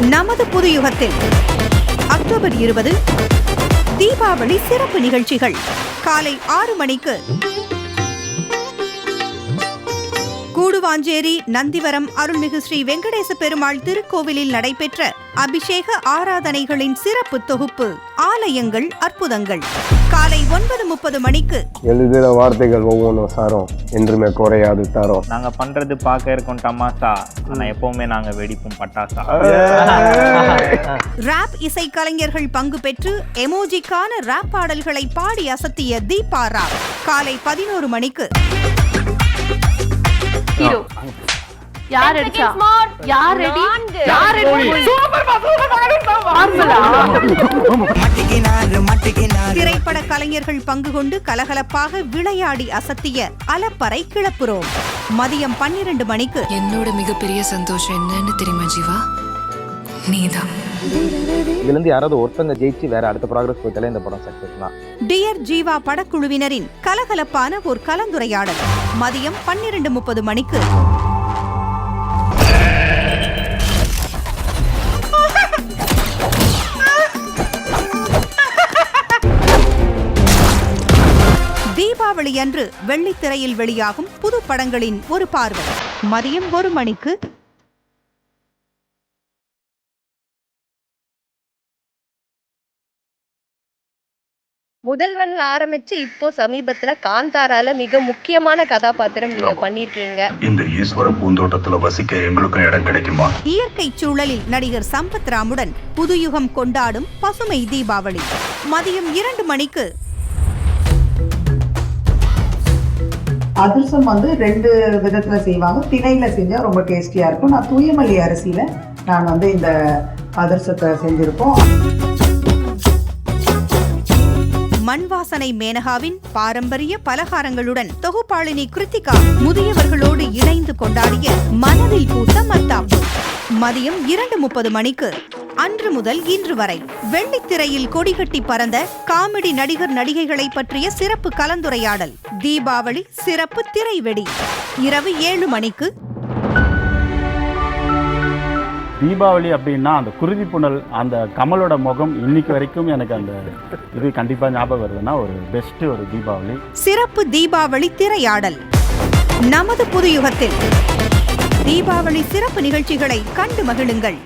நமது புது யுகத்தில். அக்டோபர் இருபது தீபாவளி சிறப்பு நிகழ்ச்சிகள். காலை ஆறு மணிக்கு. கூடுவாஞ்சேரி நந்திவரம் அருள்மிகு ஸ்ரீ வெங்கடேச பெருமாள் திருக்கோவிலில் நடைபெற்ற அபிஷேக ஆராதனைகளின் சிறப்பு தொகுப்பு ஆலயங்கள் அற்புதங்கள். காலை ஒன்பது முப்பது மணிக்கு. எழுதுகிற வார்த்தைகள் ஒவ்வொன்றும் சாரம். என்றுமே குறையாது தரம் நாங்க பண்றது பார்க்க இருக்கோம் தமாசா ஆனா எப்பவுமே நாங்க வெடிப்போம் பட்டாசா. ராப் இசை கலைஞர்கள் பங்கு பெற்று எமோஜிக்கான ராப் பாடல்களை பாடி அசத்திய தீபா ராப் காலை பதினோரு மணிக்கு. ஹீரோ யார் அடிச்சா? யார் ரெடி? யார் ரெடி? திரைப்பட கலைஞர்கள் பங்கு கொண்டு கலகலப்பாக விளையாடி அசத்திய அலப்பறை கிளப்புறோம். மதியம் பன்னிரண்டு மணிக்கு. என்னோட மிகப்பெரிய சந்தோஷம் என்னன்னு தெரியுமா ஜீவா? நீதான். யாராவது ஒருத்தங்க ஜெயிச்சு வேற அடுத்த ப்ராக்ரஸ் போயிட்டாலே இந்த படம் சக்சஸ் தான். டியர் ஜீவா படக்குழுவினரின் கலகலப்பான ஒரு கலந்துரையாடல். மதியம் பன்னிரண்டு முப்பது மணிக்கு. தீபாவளி அன்று வெள்ளித்திரையில் வெளியாகும் புது படங்களின் ஒரு பார்வை. மதியம் ஒரு மணிக்கு. முதல்வன் ஆரம்பிச்சு இப்போ சமீபத்துல காந்தாரால மிக முக்கியமான கதாபாத்திரம் நீங்க பண்ணிருக்கீங்க. இந்த ஈஸ்வர பூந்தோட்டத்துல வசிக்க எங்களுக்கும் இடம் கிடைக்குமா? இயற்கை சூழலில் நடிகர் சம்பத் ராமுடன் புதுயுகம் கொண்டாடும் பசுமை தீபாவளி. மதியம் இரண்டு மணிக்கு. அதிரசம் வந்து ரெண்டு விதத்துல செய்வாங்க. திணையில செஞ்சா ரொம்ப டேஸ்டியா இருக்கும். நான் தூயமல்லி அரிசியில நான் வந்து இந்த அதிரசத்தை செஞ்சிருக்கோம். மண் வாசனை மேனகாவின் பாரம்பரிய பலகாரங்களுடன் தொகுப்பாளினி கிருத்திகா முதியவர்களோடு இணைந்து கொண்டாடிய மனதில் பூத்த மத்தாப்பு. மதியம் இரண்டு முப்பது மணிக்கு அன்று முதல் இன்று வரை வெள்ளித்திரையில் கொடிகட்டி பறந்த காமெடி நடிகர் நடிகைகளை பற்றிய சிறப்பு கலந்துரையாடல் தீபாவளி சிறப்பு திரைவெடி. இரவு ஏழு மணிக்கு. தீபாவளி அப்படின்னா அந்த குருதி புனல் அந்த கமலோட முகம் இன்னைக்கு வரைக்கும் எனக்கு அந்த இது கண்டிப்பாக ஞாபகம் வருதுன்னா ஒரு பெஸ்ட் ஒரு தீபாவளி. சிறப்பு தீபாவளி திரையாடல். நமது புது யுகத்தில் தீபாவளி சிறப்பு நிகழ்ச்சிகளை கண்டு மகிழுங்கள்.